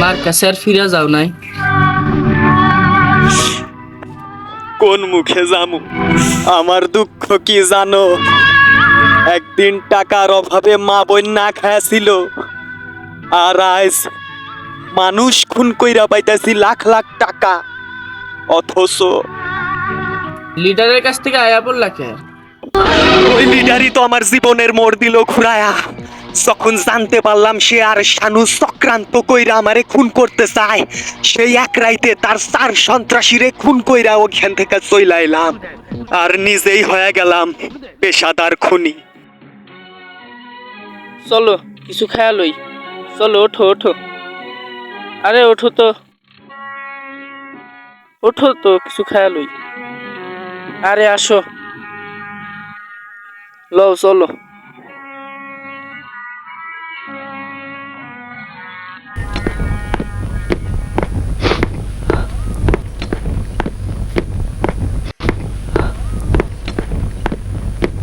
মার কাছে আর ফিরে যাও নাই। কোন মুখে যামু আমার দুঃখ কি জানো? একদিন টাকার অভাবে মা বোন না খায়াছিল। আর আজ মানুষ খুন কইরা পাইতাছি লাখ লাখ টাকা। অথচ লিডারের কাছ থেকে আয়া পড়লা কে? ওই লিডারই তো আমার জীবনের মোড় দিল ঘুরায়া। যখন জানতে পারলাম সে আর শানু চক্রান্ত কইরা আমারে খুন করতে চায়, সেই এক রাইতে তার চার সন্ত্রাসীরে খুন কইরা ওখান থেকে চইলা এলাম আর নিজেই হয়ে গেলাম পেশাদার খুনি। চলো, কিছু খেয়া লই। চলো, ওঠো ওঠো। আরে, ওঠো তো। ওঠো তো, কিছু খেয়া লই। আরে, আসো। লও, চলো।